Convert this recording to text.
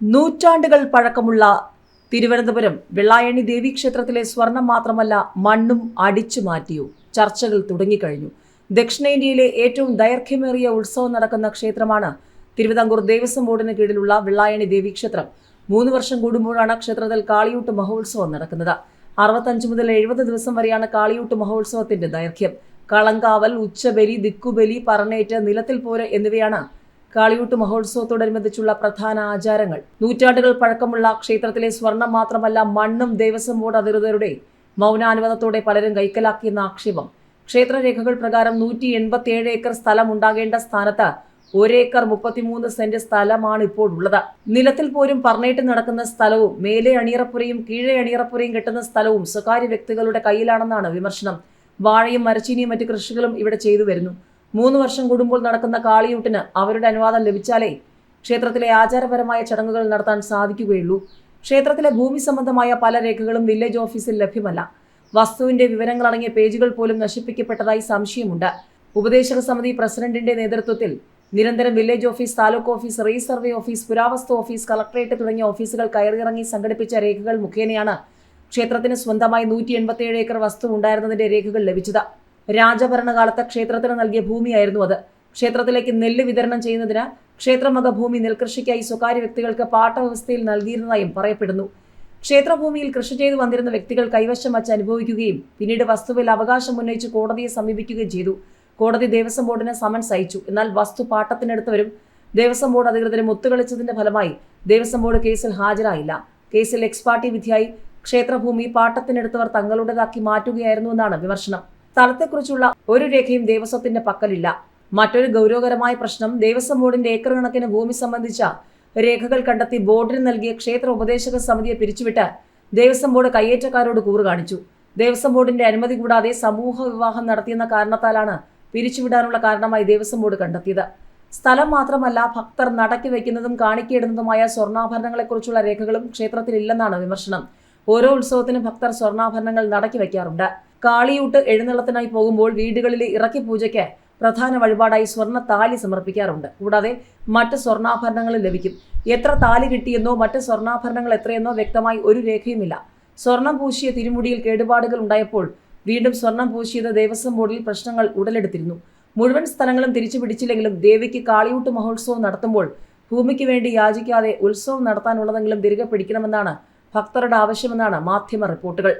നൂറ്റാണ്ടുകൾ പഴക്കമുള്ള തിരുവനന്തപുരം വെള്ളായണി ദേവി ക്ഷേത്രത്തിലെ സ്വർണം മാത്രമല്ല മണ്ണും അടിച്ചു മാറ്റിയു? ചർച്ചകൾ തുടങ്ങിക്കഴിഞ്ഞു. ദക്ഷിണേന്ത്യയിലെ ഏറ്റവും ദൈർഘ്യമേറിയ ഉത്സവം നടക്കുന്ന ക്ഷേത്രമാണ് തിരുവിതാംകൂർ ദേവസ്വം ബോർഡിന് കീഴിലുള്ള വെള്ളായണി ദേവി ക്ഷേത്രം. മൂന്ന് വർഷം കൂടുമ്പോഴാണ് ക്ഷേത്രത്തിൽ കാളിയൂട്ട് മഹോത്സവം നടക്കുന്നത്. അറുപത്തഞ്ച് മുതൽ എഴുപത് ദിവസം വരെയാണ് കാളിയൂട്ട് മഹോത്സവത്തിന്റെ ദൈർഘ്യം. കളങ്കാവൽ ഉച്ചബലി ദിക്കുബലി പറണേറ്റ് നിലത്തിൽ പോര് എന്നിവയാണ് കാളിയൂട്ട് മഹോത്സവത്തോടനുബന്ധിച്ചുള്ള പ്രധാന ആചാരങ്ങൾ. നൂറ്റാണ്ടുകൾ പഴക്കമുള്ള ക്ഷേത്രത്തിലെ സ്വർണം മാത്രമല്ല മണ്ണും ദേവസ്വം ബോർഡ് അധികൃതരുടെ മൗനാനുവാദത്തോടെ പലരും കൈക്കലാക്കിയെന്ന ആക്ഷേപം. ക്ഷേത്രരേഖകൾ പ്രകാരം നൂറ്റി എൺപത്തിയേഴ് ഏക്കർ സ്ഥലം ഉണ്ടാകേണ്ട സ്ഥാനത്ത് ഒരേക്കർ മുപ്പത്തിമൂന്ന് സെന്റ് സ്ഥലമാണ് ഇപ്പോൾ ഉള്ളത്. നിലത്തിൽ പോലും പറഞ്ഞേറ്റ് നടക്കുന്ന സ്ഥലവും മേലെ അണിയറപ്പുരയും കീഴെ അണിയറപ്പുരയും കെട്ടുന്ന സ്ഥലവും സ്വകാര്യ വ്യക്തികളുടെ കയ്യിലാണെന്നാണ് വിമർശനം. വാഴയും മരച്ചീനിയും മറ്റു കൃഷികളും ഇവിടെ ചെയ്തു വരുന്നു. മൂന്ന് വർഷം കൂടുമ്പോൾ നടക്കുന്ന കാളിയൂട്ടിന് അവരുടെ അനുവാദം ലഭിച്ചാലേ ക്ഷേത്രത്തിലെ ആചാരപരമായ ചടങ്ങുകൾ നടത്താൻ സാധിക്കുകയുള്ളൂ. ക്ഷേത്രത്തിലെ ഭൂമി സംബന്ധമായ പല രേഖകളും വില്ലേജ് ഓഫീസിൽ ലഭ്യമല്ല. വസ്തുവിന്റെ വിവരങ്ങൾ അടങ്ങിയ പേജുകൾ പോലും നശിപ്പിക്കപ്പെട്ടതായി സംശയമുണ്ട്. ഉപദേശക സമിതി പ്രസിഡന്റിന്റെ നേതൃത്വത്തിൽ നിരന്തരം village office taluk office resurvey office പുരാവസ്തു ഓഫീസ് കളക്ടറേറ്റ് തുടങ്ങിയ ഓഫീസുകൾ കയറിയിറങ്ങി സംഘടിപ്പിച്ച രേഖകൾ മുഖേനയാണ് ക്ഷേത്രത്തിന് സ്വന്തമായി നൂറ്റി ഏക്കർ വസ്തു ഉണ്ടായിരുന്നതിന്റെ രേഖകൾ ലഭിച്ചത്. രാജഭരണകാലത്ത് ക്ഷേത്രത്തിന് നൽകിയ ഭൂമിയായിരുന്നു അത്. ക്ഷേത്രത്തിലേക്ക് നെല്ല് വിതരണം ചെയ്യുന്നതിന് ക്ഷേത്രമക ഭൂമി നെൽകൃഷിക്കായി സ്വകാര്യ വ്യക്തികൾക്ക് പാട്ടവ്യവസ്ഥയിൽ നൽകിയിരുന്നതായും പറയപ്പെടുന്നു. ക്ഷേത്രഭൂമിയിൽ കൃഷി ചെയ്തു വന്നിരുന്ന വ്യക്തികൾ കൈവശം വച്ച് അനുഭവിക്കുകയും പിന്നീട് വസ്തുവിൽ അവകാശം ഉന്നയിച്ച് കോടതിയെ സമീപിക്കുകയും ചെയ്തു. കോടതി ദേവസ്വം ബോർഡിന് സമൻസ് അയച്ചു. എന്നാൽ വസ്തു പാട്ടത്തിനെടുത്തവരും ദേവസ്വം ബോർഡ് അധികൃതരും ഒത്തുകളിച്ചതിന്റെ ഫലമായി ദേവസ്വം ബോർഡ് കേസിൽ ഹാജരായില്ല. കേസിൽ എക്സ്പാർട്ടി വിധിയായി ക്ഷേത്രഭൂമി പാട്ടത്തിനെടുത്തവർ തങ്ങളുടേതാക്കി മാറ്റുകയായിരുന്നുവെന്നാണ് വിമർശനം. സ്ഥലത്തെക്കുറിച്ചുള്ള ഒരു രേഖയും ദേവസ്വത്തിന്റെ പക്കലില്ല. മറ്റൊരു ഗൗരവകരമായ പ്രശ്നം ദേവസ്വം ബോർഡിന്റെ ഏക്കർ കണക്കിന് ഭൂമി സംബന്ധിച്ച രേഖകൾ കണ്ടെത്തി ബോർഡിന് നൽകിയ ക്ഷേത്ര ഉപദേശക സമിതിയെ പിരിച്ചുവിട്ട് ദേവസ്വം ബോർഡ് കയ്യേറ്റക്കാരോട് കൂറ് കാണിച്ചു. ദേവസ്വം ബോർഡിന്റെ അനുമതി കൂടാതെ സമൂഹ വിവാഹം നടത്തിയെന്ന കാരണത്താലാണ് പിരിച്ചുവിടാനുള്ള കാരണമായി ദേവസ്വം ബോർഡ് കണ്ടെത്തിയത്. സ്ഥലം മാത്രമല്ല ഭക്തർ നടക്കി വയ്ക്കുന്നതും കാണിക്കയിടുന്നതുമായ സ്വർണാഭരണങ്ങളെക്കുറിച്ചുള്ള രേഖകളും ക്ഷേത്രത്തിലില്ലെന്നാണ് വിമർശനം. ഓരോ ഉത്സവത്തിനും ഭക്തർ സ്വർണാഭരണങ്ങൾ നടക്കി വയ്ക്കാറുണ്ട്. കാളിയൂട്ട് എഴുന്നള്ളത്തിനായി പോകുമ്പോൾ വീടുകളിലെ ഇറക്കി പൂജയ്ക്ക് പ്രധാന വഴിപാടായി സ്വർണ താലി സമർപ്പിക്കാറുണ്ട്. കൂടാതെ മറ്റ് സ്വർണാഭരണങ്ങളും ലഭിക്കും. എത്ര താലി കിട്ടിയെന്നോ മറ്റ് സ്വർണാഭരണങ്ങൾ എത്രയെന്നോ വ്യക്തമായി ഒരു രേഖയുമില്ല. സ്വർണം പൂശിയ തിരുമുടിയിൽ കേടുപാടുകൾ ഉണ്ടായപ്പോൾ വീണ്ടും സ്വർണം പൂശിയത് ദേവസ്വം ബോർഡിൽ പ്രശ്നങ്ങൾ ഉടലെടുത്തിരുന്നു. മുഴുവൻ സ്ഥലങ്ങളും തിരിച്ചു പിടിച്ചില്ലെങ്കിലും ദേവിക്ക് കാളിയൂട്ട് മഹോത്സവം നടത്തുമ്പോൾ ഭൂമിക്ക് വേണ്ടി യാചിക്കാതെ ഉത്സവം നടത്താനുള്ളതെങ്കിലും തിരികെ പിടിക്കണമെന്നാണ് ഭക്തരുടെ ആവശ്യമെന്നാണ് മാധ്യമ റിപ്പോർട്ടുകൾ.